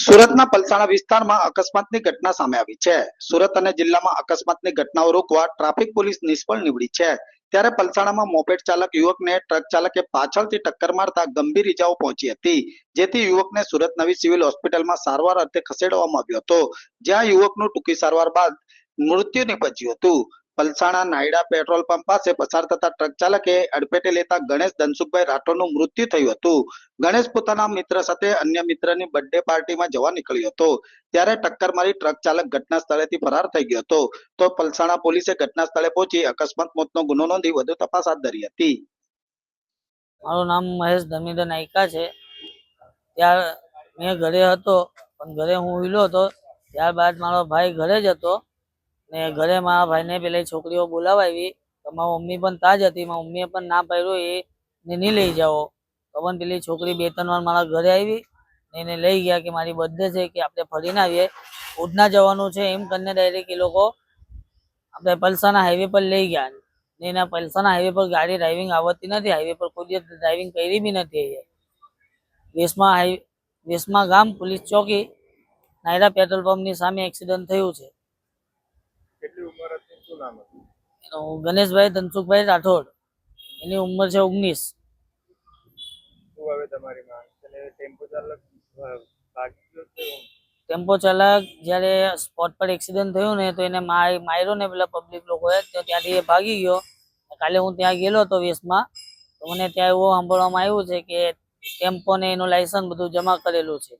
સુરતના પલસાણા વિસ્તારમાં અકસ્માતની ઘટના સામે આવી છે. સુરત અને જિલ્લામાં અકસ્માતની ઘટનાઓ રોકવા ટ્રાફિક પોલીસ નિષ્ફળ નીવડી છે. ત્યારે પલસાણામાં મોપેડ ચાલક યુવકને ટ્રક ચાલકે પાછળથી ટક્કર મારતા ગંભીર ઈજાઓ પહોંચી હતી. જેથી યુવકને સુરત નવી સિવિલ હોસ્પિટલમાં સારવાર અર્થે ખસેડવામાં આવ્યો હતો. જ્યાં યુવકનું ટૂંકી સારવાર બાદ મૃત્યુ નિપજ્યું હતું. પલસાણા નાયડા પેટ્રોલ પંપ પાસે પસાર થતા ટ્રક ચાલકે અડફેટે લેતા ગણેશ ધનસુખભાઈ રાઠોડનું મૃત્યુ થયું હતું. ગણેશ પોતાના મિત્ર સાથે અન્ય મિત્રની બર્થડે પાર્ટીમાં જવા નીકળ્યો હતો. ત્યારે ટક્કર મારી ટ્રક ચાલક ઘટના સ્થળેથી ફરાર થઈ ગયો હતો. તો પલસાણા પોલીસે ઘટના સ્થળે પહોંચી અકસ્માત મોતનો ગુનો નોંધી વધુ તપાસ હાથ ધરી હતી. મારું નામ મહેશ ધમીદર નાયકા છે. ત્યાર મેં ઘરે હતો, પણ ઘરે હું ઊંઘ્યો હતો. ત્યારબાદ મારો ભાઈ ઘરે જ હતો. ને ઘરે મારા ભાઈને પેલા છોકરીઓ બોલાવાવી. તો મારી મમ્મી પણ તાજ હતી. મારી મમ્મીએ પણ ના પાડ્યું એ. ને નહીં લઈ જાઓ. તો પણ પેલી છોકરી બે ત્રણ વાર મારા ઘરે આવી ને એને લઈ ગયા કે મારી બર્થડે છે કે આપણે ફરીને આવીએ. ઉધના જવાનું છે એમ કરીને ડાયરેક્ટ એ લોકો આપણે પલસાના હાઈવે પર લઈ ગયા. ને એના પલસાના હાઈવે પર ગાડી ડ્રાઇવિંગ આવડતી નથી. હાઈવે પર કોઈ દિવસ ડ્રાઇવિંગ કરી બી નથી વેસમાં હાઈ વેસમાં ગામ, પોલીસ ચોકી, નાયરા પેટ્રોલ પંપની સામે એક્સિડન્ટ થયું છે કેટલી ઉંમર હતી શું નામ હતું? એનું ગણેશભાઈ ધનસુખભાઈ રાઠોડ. એની ઉંમર છે ઓગણીસ. શું હવે તમારી માંગ? અને ટેમ્પો ચાલક ભાગી ગયો છે? ટેમ્પો ચાલક જ્યારે સ્પોટ પર એક્સિડન્ટ થયું ને તો એને માર- માર્યો ને પેલા પબ્લિક લોકોએ તો ત્યાંથી એ ભાગી ગયો. કાલે હું ત્યાં ગયેલો હતો વેસમાં તો મને ત્યાં એવું સાંભળવામાં આવ્યું છે કે ટેમ્પો ને એનું લાયસન્સ બધું જમા કરેલું છે.